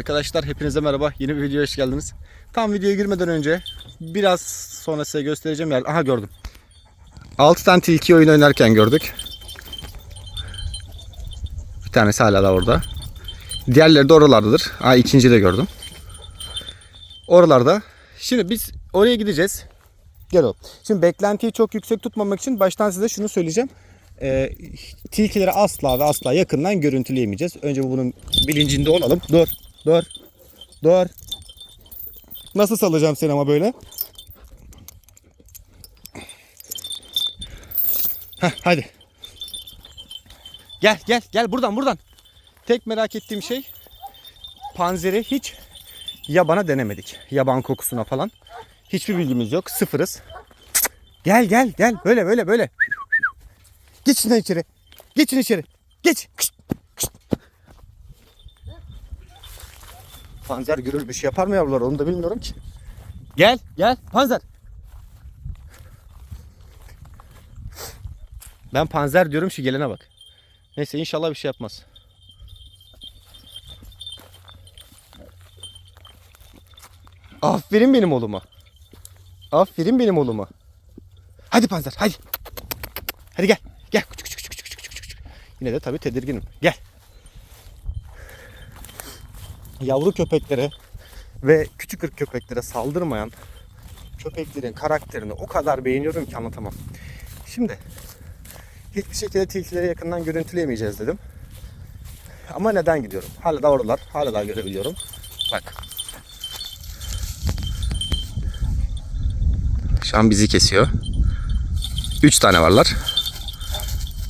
Arkadaşlar hepinize merhaba. Yeni bir videoya hoş geldiniz. Tam videoya girmeden önce biraz sonra size göstereceğim yer. Aha gördüm. 6 tane tilki oyun oynarken gördük. Bir tanesi hala da orada. Diğerleri de oralardadır. Aa ikinci de gördüm. Oralarda. Şimdi biz oraya gideceğiz. Gel oğlum. Şimdi beklentiyi çok yüksek tutmamak için baştan size şunu söyleyeceğim. Ee, tilkileri asla ve asla yakından görüntüleyemeyeceğiz. Önce bunun bilincinde olalım. Dur. Dur. Dur. Nasıl salacağım seni ama böyle? Heh, hadi. Gel gel gel buradan buradan. Tek merak ettiğim şey panzeri hiç yabana denemedik. Yaban kokusuna falan. Hiçbir bilgimiz yok. Sıfırız. Gel gel gel. Böyle böyle böyle. Lan içeri. Geçin içeri. Geç. Kışt. Panzer görür bir şey yapar mı yavrular onu da bilmiyorum ki. Gel gel panzer. Ben panzer diyorum şu gelene bak. Neyse inşallah bir şey yapmaz. Aferin benim oğluma. Aferin benim oğluma. Hadi panzer hadi. Hadi gel. Gel. Yine de tabii tedirginim. Gel. Yavru köpeklere ve küçük ırk köpeklere saldırmayan köpeklerin karakterini o kadar beğeniyorum ki anlatamam. Şimdi hiçbir şekilde tilkileri yakından görüntüleyemeyeceğiz dedim. Ama neden gidiyorum? Hala da oralar. Hala da görebiliyorum. Bak. Şu an bizi kesiyor. 3 tane varlar.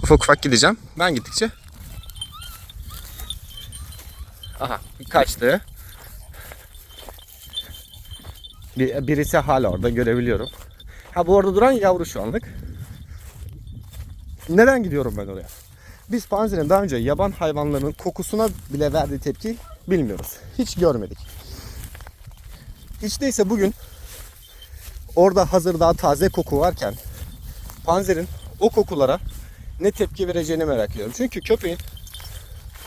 Ufak ufak gideceğim. Ben gittikçe. Aha kaçtı. Bir, birisi hala orada görebiliyorum. Ha bu orada duran yavru şu anlık. Neden gidiyorum ben oraya? Biz Panzer'in daha önce yaban hayvanlarının kokusuna bile verdiği tepki bilmiyoruz. Hiç görmedik. Hiç değilse bugün orada hazır daha taze koku varken Panzer'in o kokulara ne tepki vereceğini merak ediyorum. Çünkü köpeğin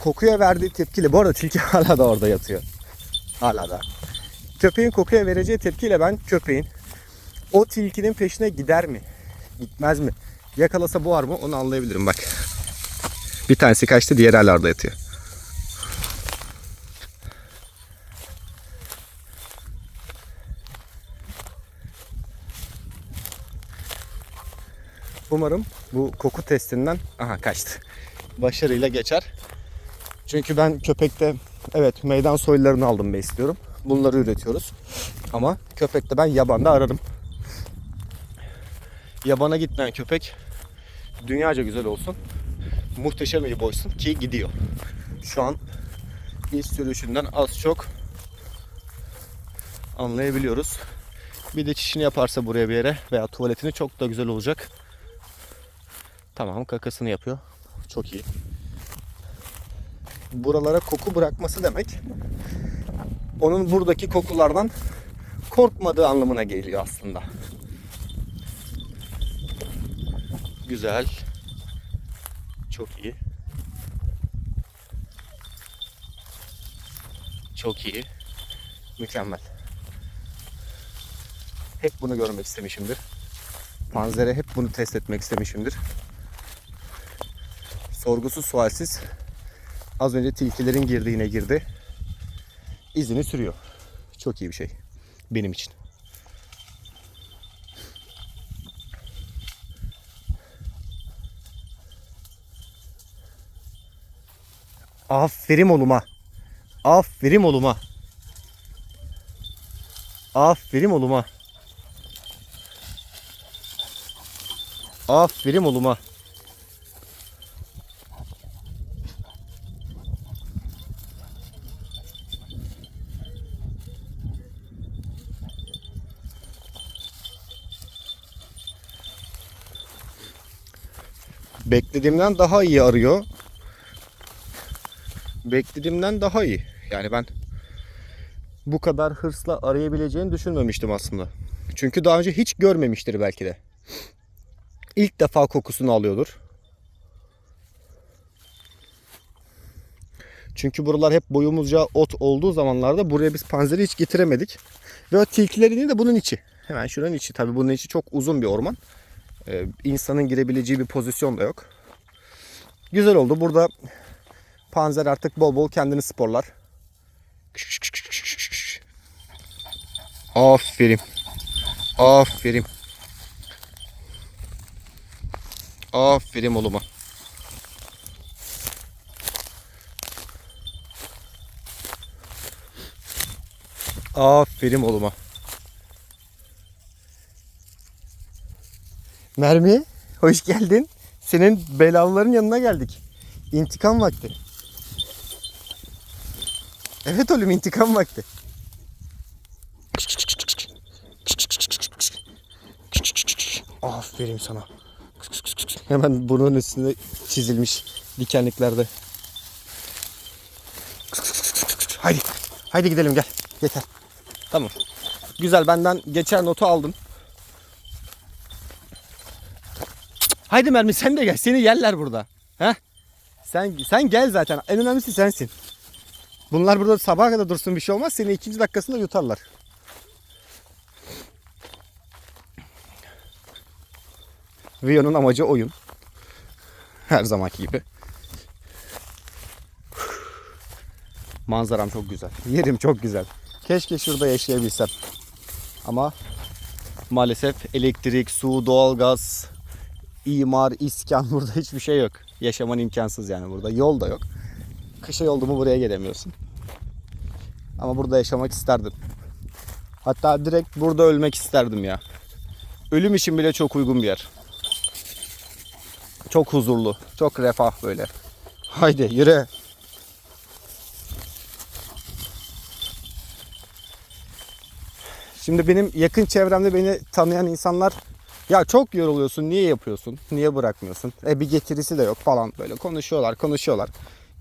kokuya verdiği tepkiyle bu arada tilki hala da orada yatıyor. Hala da. Köpeğin kokuya vereceği tepkiyle ben köpeğin o tilkinin peşine gider mi? Gitmez mi? Yakalasa boğar mı? Onu anlayabilirim bak. Bir tanesi kaçtı diğeri hala orada yatıyor. Umarım bu koku testinden aha kaçtı. Başarıyla geçer. Çünkü ben köpekte evet meydan soylarını aldım besliyorum. Bunları üretiyoruz. Ama köpekte ben yabanda ararım. Yabana gitmeyen köpek dünyaca güzel olsun. Muhteşem iyi boysun ki gidiyor. Şu an iz sürüşünden az çok anlayabiliyoruz. Bir de çişini yaparsa buraya bir yere veya tuvaletini çok da güzel olacak. Tamam kakasını yapıyor. Çok iyi. Buralara koku bırakması demek onun buradaki kokulardan korkmadığı anlamına geliyor aslında. Güzel. Çok iyi. Çok iyi. Mükemmel. Hep bunu görmek istemişimdir. Panzere hep bunu test etmek istemişimdir. Sorgusuz sualsiz az önce tilkilerin girdiğine girdi. İzini sürüyor. Çok iyi bir şey. Benim için. Aferin oğluma. Aferin oğluma. Aferin oğluma. Aferin oğluma. Beklediğimden daha iyi arıyor. Beklediğimden daha iyi. Yani ben bu kadar hırsla arayabileceğini düşünmemiştim aslında. Çünkü daha önce hiç görmemiştir belki de. İlk defa kokusunu alıyordur. Çünkü buralar hep boyumuzca ot olduğu zamanlarda buraya biz panzeri hiç getiremedik. Ve o tilkilerin de bunun içi. Hemen şuranın içi. Tabii bunun içi çok uzun bir orman. Ee, insanın girebileceği bir pozisyon da yok. Güzel oldu. Burada panzer artık bol bol kendini sporlar. Aferin. Aferin. Aferin oğluma. Aferin oğluma. Mermi, hoş geldin. Senin belalıların yanına geldik. İntikam vakti. Evet oğlum intikam vakti. Aferin sana. Hemen burnun üstünde çizilmiş dikenliklerde. Haydi. Haydi gidelim gel. Yeter. Tamam. Güzel benden geçer notu aldın. Haydi Mermi sen de gel. Seni yerler burada. Heh. Sen sen gel zaten. En önemlisi sensin. Bunlar burada sabaha kadar dursun bir şey olmaz. Seni ikinci dakikasında yutarlar. Rio'nun amacı oyun. Her zamanki gibi. Manzaram çok güzel. Yerim çok güzel. Keşke şurada yaşayabilsem. Ama maalesef elektrik, su, doğalgaz, imar, iskan burada hiçbir şey yok. Yaşaman imkansız yani burada. Yol da yok. Kışa oldu mu buraya gelemiyorsun. Ama burada yaşamak isterdim. Hatta direkt burada ölmek isterdim ya. Ölüm için bile çok uygun bir yer. Çok huzurlu, çok refah böyle. Haydi yürü. Şimdi benim yakın çevremde beni tanıyan insanlar ya çok yoruluyorsun niye yapıyorsun niye bırakmıyorsun e bir getirisi de yok falan böyle konuşuyorlar konuşuyorlar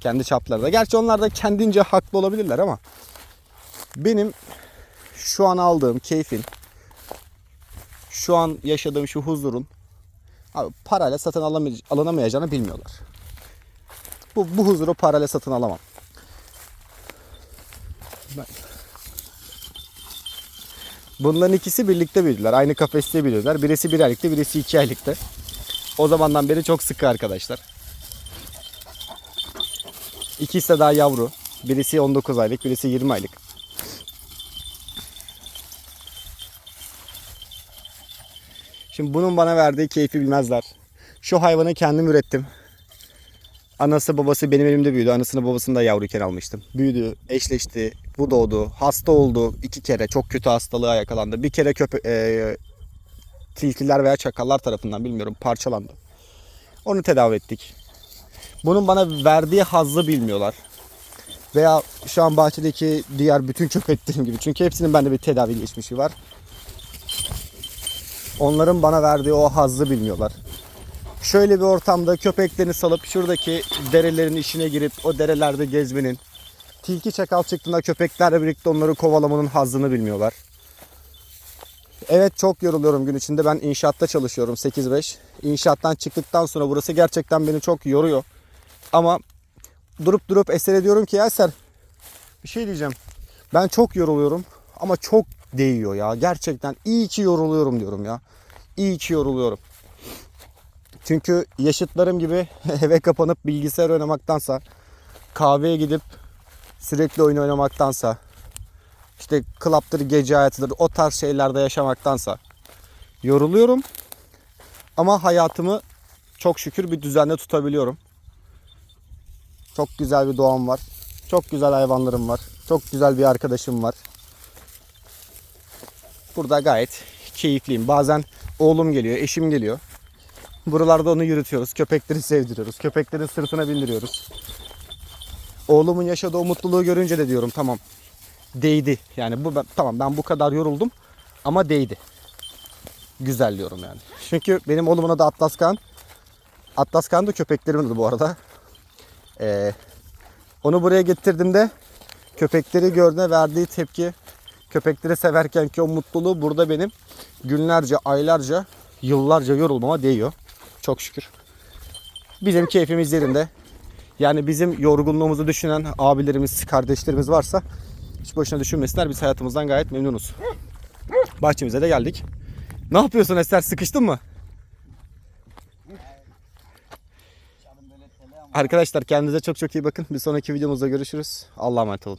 kendi çaplarında. Gerçi onlar da kendince haklı olabilirler ama benim şu an aldığım keyfin şu an yaşadığım şu huzurun abi parayla satın alınamayacağını bilmiyorlar. Bu, bu huzuru parayla satın alamam. Ben- Bunların ikisi birlikte büyüdüler. Aynı kafeste büyüdüler. Birisi bir aylıktı, birisi iki aylıktı. O zamandan beri çok sıkı arkadaşlar. İkisi de daha yavru. Birisi 19 aylık, birisi 20 aylık. Şimdi bunun bana verdiği keyfi bilmezler. Şu hayvanı kendim ürettim. Anası babası benim elimde büyüdü. Anasını babasını da yavruyken almıştım. Büyüdü, eşleşti, bu doğdu. Hasta oldu iki kere. Çok kötü hastalığa yakalandı. Bir kere köpe e, tilkiler veya çakallar tarafından bilmiyorum parçalandı. Onu tedavi ettik. Bunun bana verdiği hazzı bilmiyorlar. Veya şu an bahçedeki diğer bütün köpeklerim gibi. Çünkü hepsinin bende bir tedavi geçmişi var. Onların bana verdiği o hazzı bilmiyorlar. Şöyle bir ortamda köpeklerini salıp şuradaki derelerin içine girip o derelerde gezmenin, tilki çakal çıktığında köpeklerle birlikte onları kovalamanın hazzını bilmiyorlar. Evet çok yoruluyorum gün içinde. Ben inşaatta çalışıyorum 8-5. İnşaattan çıktıktan sonra burası gerçekten beni çok yoruyor. Ama durup durup eser ediyorum ki Eser bir şey diyeceğim. Ben çok yoruluyorum ama çok değiyor ya. Gerçekten iyi ki yoruluyorum diyorum ya. İyi ki yoruluyorum. Çünkü yaşıtlarım gibi eve kapanıp bilgisayar oynamaktansa, kahveye gidip sürekli oyun oynamaktansa, işte klaptır, gece hayatıdır o tarz şeylerde yaşamaktansa yoruluyorum. Ama hayatımı çok şükür bir düzenli tutabiliyorum. Çok güzel bir doğam var. Çok güzel hayvanlarım var. Çok güzel bir arkadaşım var. Burada gayet keyifliyim. Bazen oğlum geliyor, eşim geliyor. Buralarda onu yürütüyoruz. Köpekleri sevdiriyoruz. Köpeklerin sırtına bindiriyoruz. Oğlumun yaşadığı o mutluluğu görünce de diyorum tamam. Değdi. Yani bu ben, tamam ben bu kadar yoruldum ama değdi. Güzel diyorum yani. Çünkü benim oğlumun adı Atlas Kan. Da köpeklerimin adı bu arada. Ee, onu buraya getirdiğimde köpekleri gördüğüne verdiği tepki, köpekleri severken ki o mutluluğu burada benim günlerce, aylarca, yıllarca yorulmama değiyor. Çok şükür. Bizim keyfimiz yerinde. Yani bizim yorgunluğumuzu düşünen abilerimiz, kardeşlerimiz varsa hiç boşuna düşünmesinler. Biz hayatımızdan gayet memnunuz. Bahçemize de geldik. Ne yapıyorsun Ester? Sıkıştın mı? Arkadaşlar kendinize çok çok iyi bakın. Bir sonraki videomuzda görüşürüz. Allah'a emanet olun.